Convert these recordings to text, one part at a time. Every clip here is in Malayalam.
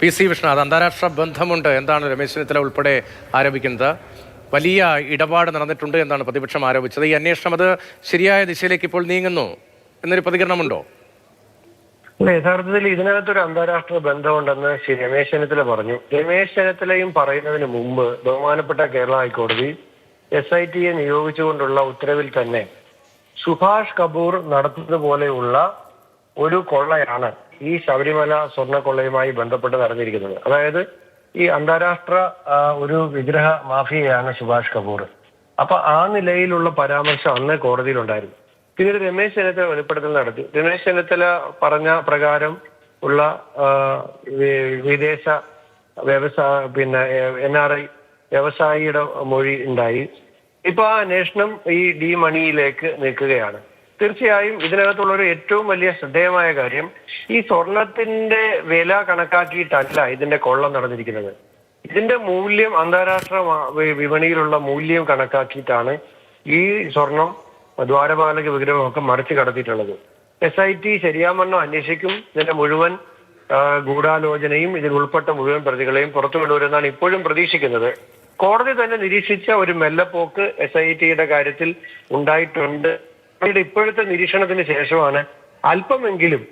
പി സി വിഷ്ണുനാഥ് അന്താരാഷ്ട്ര ബന്ധമുണ്ട് എന്താണ് രമേശ് ചെന്നിത്തല ഉൾപ്പെടെ ആരോപിക്കുന്നത്? വലിയ ഇടപാട് നടന്നിട്ടുണ്ട് എന്നാണ് പ്രതിപക്ഷം ആരോപിച്ചത്. ഈ അന്വേഷണം അത് ശരിയായ ദിശയിലേക്ക് ഇപ്പോൾ നീങ്ങുന്നു എന്നൊരു പ്രതികരണമുണ്ടോ? യഥാർത്ഥത്തിൽ ഇതിനകത്തൊരു അന്താരാഷ്ട്ര ബന്ധമുണ്ടെന്ന് ശ്രീ രമേശ് ചെന്നിത്തല പറഞ്ഞു. രമേശ് ചെന്നിത്തലയും പറയുന്നതിന് മുമ്പ് ബഹുമാനപ്പെട്ട കേരള ഹൈക്കോടതി എസ് ഐ ടിയെ നിയോഗിച്ചുകൊണ്ടുള്ള ഉത്തരവിൽ തന്നെ സുഭാഷ് കപൂർ നടത്തുന്നത് പോലെയുള്ള ഒരു കൊള്ളയാണ് ഈ ശബരിമല സ്വർണ കൊള്ളയുമായി ബന്ധപ്പെട്ട് നടന്നിരിക്കുന്നത്. അതായത് ഈ അന്താരാഷ്ട്ര ഒരു വിഗ്രഹ മാഫിയയാണ് സുഭാഷ് കപൂർ. അപ്പൊ ആ നിലയിലുള്ള പരാമർശം അന്ന് കോടതിയിലുണ്ടായിരുന്നു. പിന്നീട് രമേശ് ചെന്നിത്തല വെളിപ്പെടുത്തൽ നടത്തി. രമേശ് ചെന്നിത്തല പറഞ്ഞ പ്രകാരം ഉള്ള വിദേശ വ്യവസായ പിന്നെ എൻ ആർ ഐ വ്യവസായിയുടെ മൊഴി ഉണ്ടായി. ഇപ്പൊ ആ അന്വേഷണം ഈ ഡി മണിയിലേക്ക് നിൽക്കുകയാണ്. തീർച്ചയായും ഇതിനകത്തുള്ള ഒരു ഏറ്റവും വലിയ ശ്രദ്ധേയമായ കാര്യം ഈ സ്വർണത്തിന്റെ വില കണക്കാക്കിയിട്ടല്ല ഇതിന്റെ കൊള്ളം നടന്നിരിക്കുന്നത്. ഇതിന്റെ മൂല്യം അന്താരാഷ്ട്ര വിപണിയിലുള്ള മൂല്യം കണക്കാക്കിയിട്ടാണ് ഈ സ്വർണം ദ്വാരപാലക വിഗ്രഹമൊക്കെ മറിച്ച് കടത്തിയിട്ടുള്ളത്. എസ് ഐ ടി ശരിയാമണ്ണം അന്വേഷിക്കും. ഇതിന്റെ മുഴുവൻ ഗൂഢാലോചനയും ഇതിൽ ഉൾപ്പെട്ട മുഴുവൻ പ്രതികളെയും പുറത്തു കൊണ്ടുവരുമെന്നാണ് ഇപ്പോഴും പ്രതീക്ഷിക്കുന്നത്. കോടതി തന്നെ നിരീക്ഷിച്ച ഒരു മെല്ലപ്പോക്ക് എസ് ഐ ടിയുടെ കാര്യത്തിൽ ഉണ്ടായിട്ടുണ്ട്. അവരുടെ ഇപ്പോഴത്തെ നിരീക്ഷണത്തിന് ശേഷമാണ് അല്പമെങ്കിലും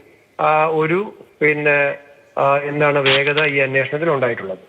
ഒരു പിന്നെ എന്താണ് വേഗത ഈ അന്വേഷണത്തിൽ ഉണ്ടായിട്ടുള്ളത്.